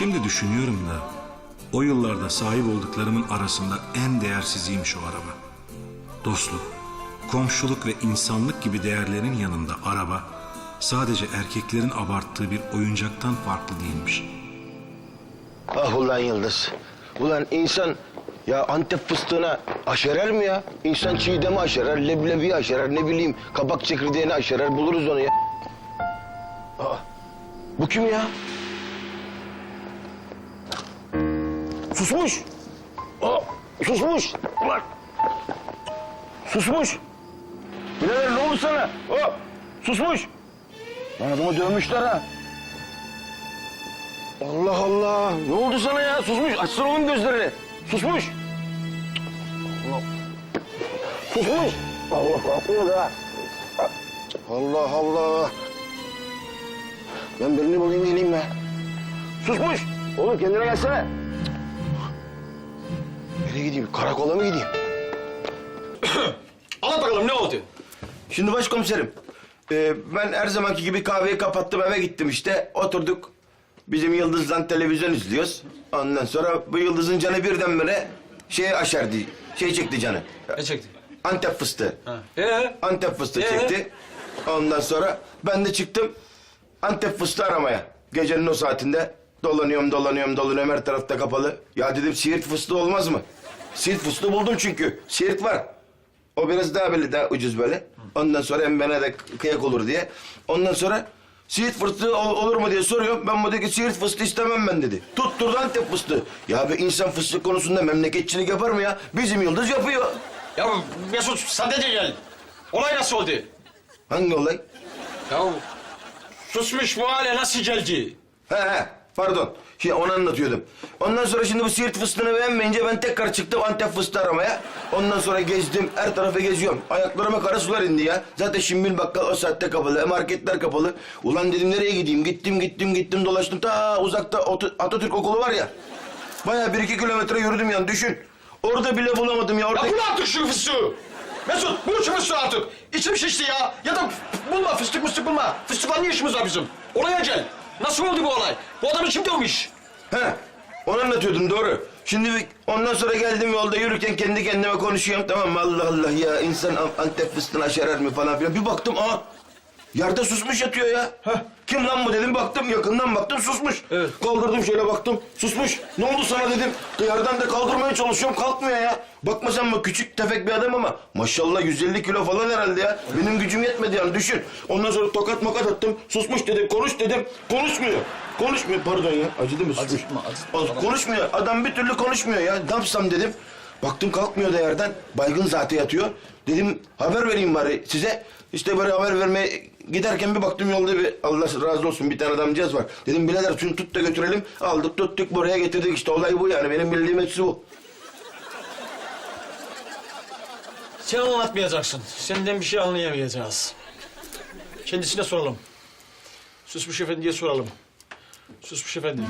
Şimdi düşünüyorum da o yıllarda sahip olduklarımın arasında en değersiziymiş o araba. Dostluk, komşuluk ve insanlık gibi değerlerin yanında araba sadece erkeklerin abarttığı bir oyuncaktan farklı değilmiş. Ah ulan Yıldız. Ulan insan ya Antep fıstığına aşerer mi ya? İnsan çiğdemi aşerer, leblebi aşerer, ne bileyim kabak çekirdeğini aşerer. Buluruz onu ya. Aa, bu kim ya? Susmuş. Aa, susmuş. Ulan. Susmuş. Birader ne oldu sana? Aa, susmuş. Lan adamı dövmüşler ha. Allah Allah. Ne oldu sana ya? Susmuş. Açsana oğlum gözlerini. Susmuş. Allah. Susmuş. Allah kalkmıyor da. Allah Allah. Ben birini bulayım geleyim ben. Susmuş. Oğlum kendine gelsene. Nereye gideyim? Karakola mı gideyim? Anlat bakalım ne oldu? Şimdi başkomiserim. e, ben her zamanki gibi kahveyi kapattım eve gittim işte. Oturduk. Bizim Yıldız'dan televizyon izliyoruz. Ondan sonra bu Yıldız'ın canı birdenbire şey aşerdi. Şey çekti canı. Ne çekti? Antep fıstığı. Ha. Ee? Antep fıstığı Ee? çekti. Ondan sonra ben de çıktım Antep fıstığı aramaya. Gecenin o saatinde dolanıyorum dolanıyorum dolanıyorum her tarafta kapalı. Ya dedim Siirt fıstığı olmaz mı? Siirt fıstığı buldum çünkü. Siirt var. O biraz daha böyle daha ucuz böyle. Ondan sonra hem bana da kıyak olur diye. Ondan sonra Siirt fıstığı ol- olur mu diye soruyorum. Ben bu dedi ki Siirt fıstığı istemem ben dedi. Tutturdu Antep fıstığı. Ya bir insan fıstık konusunda memleketçilik yapar mı ya? Bizim Yıldız yapıyor. Ya Mesut sen de gel. Olay nasıl oldu? Hangi olay? Ya susmuş bu hale nasıl geldi? He he pardon. Şey onu anlatıyordum. Ondan sonra şimdi bu siirt fıstığını beğenmeyince ben tekrar çıktım Antep fıstığı aramaya. Ondan sonra gezdim her tarafı geziyorum. Ayaklarıma kara sular indi ya. Zaten Şimbil bakkal o saatte kapalı. e, Marketler kapalı. Ulan dedim nereye gideyim? Gittim gittim gittim dolaştım. Ta uzakta Atatürk okulu var ya. Bayağı bir iki kilometre yürüdüm yani düşün. Orada bile bulamadım ya. Orada... Ya bul artık şu fıstığı. Mesut bul şu fıstığı artık. İçim şişti ya. Ya da bulma fıstık mıstık bulma. Fıstıkla ne işimiz var bizim? Oraya gel. Nasıl oldu bu olay? Bu adamı kim dövmüş? He, onu anlatıyordum doğru. Şimdi ondan sonra geldim yolda yürürken kendi kendime konuşuyorum tamam mı? Allah Allah ya insan An- Antep fıstığına aşerer mi falan filan. Bir baktım aa yerde susmuş yatıyor ya. Kim lan bu dedim baktım yakından baktım susmuş. Evet. Kaldırdım şöyle baktım susmuş. Ne oldu sana dedim. Yerden de kaldırmaya çalışıyorum kalkmıyor ya. Bakma sen bak küçük tefek bir adam ama maşallah 150 kilo falan herhalde ya. Benim gücüm yetmedi yani düşün. Ondan sonra tokat makat attım. Susmuş dedim konuş dedim. Konuşmuyor. Konuşmuyor pardon ya. Acıdı mı susmuş? Acıtma, acıtma. Konuşmuyor. Adam bir türlü konuşmuyor ya. Ne yapsam dedim. Baktım kalkmıyor da yerden. Baygın zaten yatıyor. Dedim haber vereyim bari size. İşte böyle haber vermeye giderken bir baktım yolda bir Allah razı olsun bir tane adamcağız var. Dedim birader şunu tut da götürelim. Aldık tuttuk buraya getirdik işte olay bu yani. Benim bildiğim hepsi bu. Sen anlatmayacaksın. Senden bir şey anlayamayacağız. Kendisine soralım. Susmuş efendiye soralım. Susmuş efendi.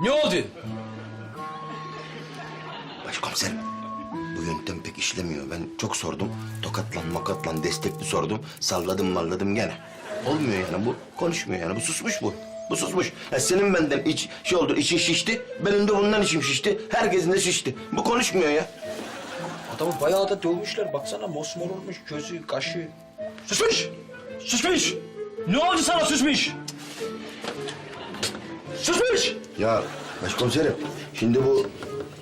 Ne oldu? Başkomiserim. Bu yöntem pek işlemiyor. Ben çok sordum. Tokatlan makatlan destekli sordum. Salladım malladım gene. Olmuyor yani bu. Konuşmuyor yani. Bu susmuş bu. Bu susmuş. Ha, senin benden iç şey oldu için şişti. Benim de bundan içim şişti. Herkesin de şişti. Bu konuşmuyor ya. Adamı bayağı da dövmüşler. Baksana mosmor olmuş gözü, kaşı. Susmuş! Susmuş! Ne oldu sana susmuş? Susmuş! Ya başkomiserim şimdi bu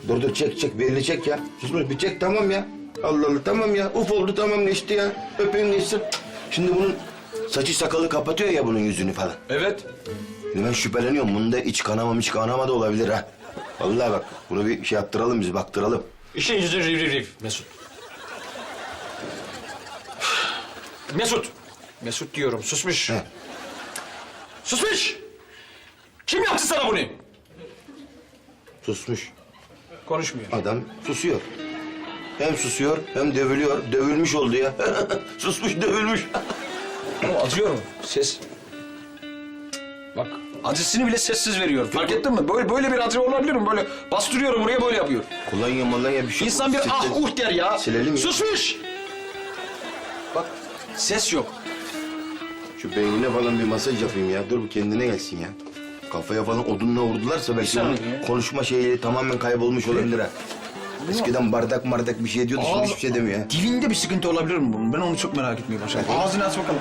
dur dur çek çek belini çek ya. Susmuş bir çek tamam ya. Allah Allah tamam ya. Uf oldu tamam geçti ya. Öpeyim geçsin. Şimdi bunun saçı sakalı kapatıyor ya bunun yüzünü falan. Evet. Şimdi ben şüpheleniyorum. Bunda iç kanama iç kanama da olabilir ha. Vallahi bak bunu bir şey yaptıralım biz baktıralım. İşin yüzü riv riv riv Mesut. Mesut. Mesut diyorum susmuş. He. Susmuş! Kim yaptı sana bunu? Susmuş. Konuşmuyor. Adam susuyor. Hem susuyor hem dövülüyor. Dövülmüş oldu ya. Susmuş dövülmüş. Ama acıyor mu? Ses. Bak acısını bile sessiz veriyor. Fark ettin mi? Böyle böyle bir acı olabilir mi? Böyle bastırıyorum buraya böyle yapıyor. Kolonya molonya bir şey. İnsan bir ah Silelim. uh der ya. Silelim ya. Susmuş! Bak ses yok. Şu beynine falan bir masaj yapayım ya. Dur bu kendine gelsin ya. Kafaya falan odunla vurdularsa belki onun konuşma şeyi tamamen kaybolmuş olabilir ha. Eskiden bardak mardak bir şey diyordu şimdi hiçbir şey demiyor. ha. Dilinde bir sıkıntı olabilir mi bunun? Ben onu çok merak etmeye başladım. Ağzını aç bakalım.